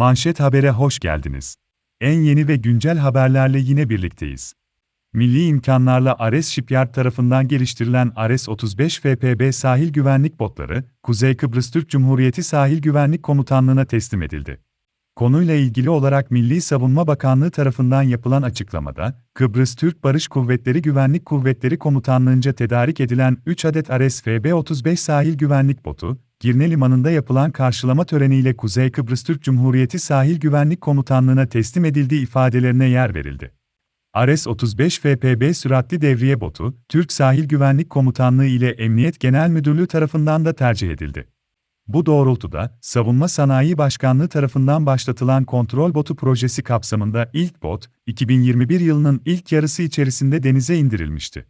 Manşet Haber'e hoş geldiniz. En yeni ve güncel haberlerle yine birlikteyiz. Milli imkanlarla Ares Shipyard tarafından geliştirilen Ares 35 FPB sahil güvenlik botları, Kuzey Kıbrıs Türk Cumhuriyeti Sahil Güvenlik Komutanlığı'na teslim edildi. Konuyla ilgili olarak Milli Savunma Bakanlığı tarafından yapılan açıklamada, Kıbrıs Türk Barış Kuvvetleri Güvenlik Kuvvetleri Komutanlığı'nca tedarik edilen 3 adet Ares FB-35 sahil güvenlik botu, Girne Limanı'nda yapılan karşılama töreniyle Kuzey Kıbrıs Türk Cumhuriyeti Sahil Güvenlik Komutanlığı'na teslim edildiği ifadelerine yer verildi. Ares 35 FPB süratli devriye botu, Türk Sahil Güvenlik Komutanlığı ile Emniyet Genel Müdürlüğü tarafından da tercih edildi. Bu doğrultuda, Savunma Sanayi Başkanlığı tarafından başlatılan kontrol botu projesi kapsamında ilk bot, 2021 yılının ilk yarısı içerisinde denize indirilmişti.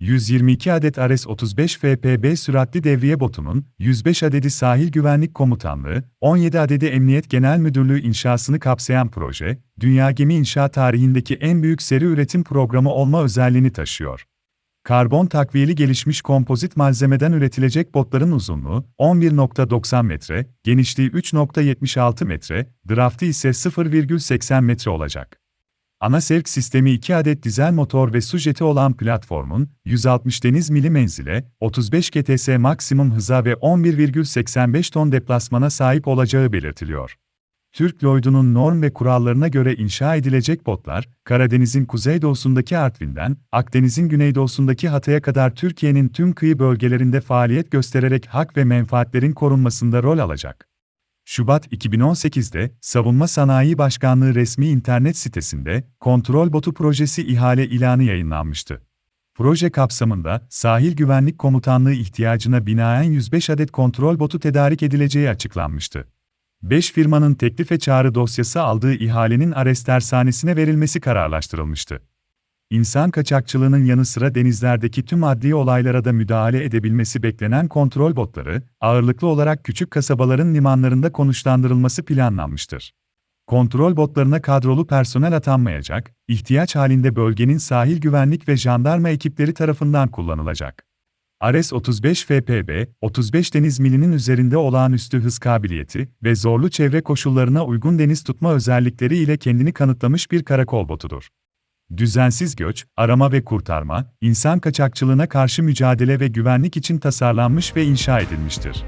122 adet Ares 35 FPB süratli devriye botunun, 105 adedi Sahil Güvenlik Komutanlığı, 17 adedi Emniyet Genel Müdürlüğü inşasını kapsayan proje, dünya gemi inşaat tarihindeki en büyük seri üretim programı olma özelliğini taşıyor. Karbon takviyeli gelişmiş kompozit malzemeden üretilecek botların uzunluğu 11.90 metre, genişliği 3.76 metre, draftı ise 0,80 metre olacak. Ana sevk sistemi 2 adet dizel motor ve su jeti olan platformun, 160 deniz mili menzile, 35 GTS maksimum hıza ve 11,85 ton deplasmana sahip olacağı belirtiliyor. Türk Lloyd'unun norm ve kurallarına göre inşa edilecek botlar, Karadeniz'in kuzeydoğusundaki Artvin'den, Akdeniz'in güneydoğusundaki Hatay'a kadar Türkiye'nin tüm kıyı bölgelerinde faaliyet göstererek hak ve menfaatlerin korunmasında rol alacak. Şubat 2018'de Savunma Sanayi Başkanlığı resmi internet sitesinde Kontrol Botu Projesi ihale ilanı yayınlanmıştı. Proje kapsamında Sahil Güvenlik Komutanlığı ihtiyacına binaen 105 adet kontrol botu tedarik edileceği açıklanmıştı. 5 firmanın teklife çağrı dosyası aldığı ihalenin Ares tersanesine verilmesi kararlaştırılmıştı. İnsan kaçakçılığının yanı sıra denizlerdeki tüm adli olaylara da müdahale edebilmesi beklenen kontrol botları, ağırlıklı olarak küçük kasabaların limanlarında konuşlandırılması planlanmıştır. Kontrol botlarına kadrolu personel atanmayacak, ihtiyaç halinde bölgenin sahil güvenlik ve jandarma ekipleri tarafından kullanılacak. Ares 35 FPB, 35 deniz milinin üzerinde olağanüstü hız kabiliyeti ve zorlu çevre koşullarına uygun deniz tutma özellikleri ile kendini kanıtlamış bir karakol botudur. Düzensiz göç, arama ve kurtarma, insan kaçakçılığına karşı mücadele ve güvenlik için tasarlanmış ve inşa edilmiştir.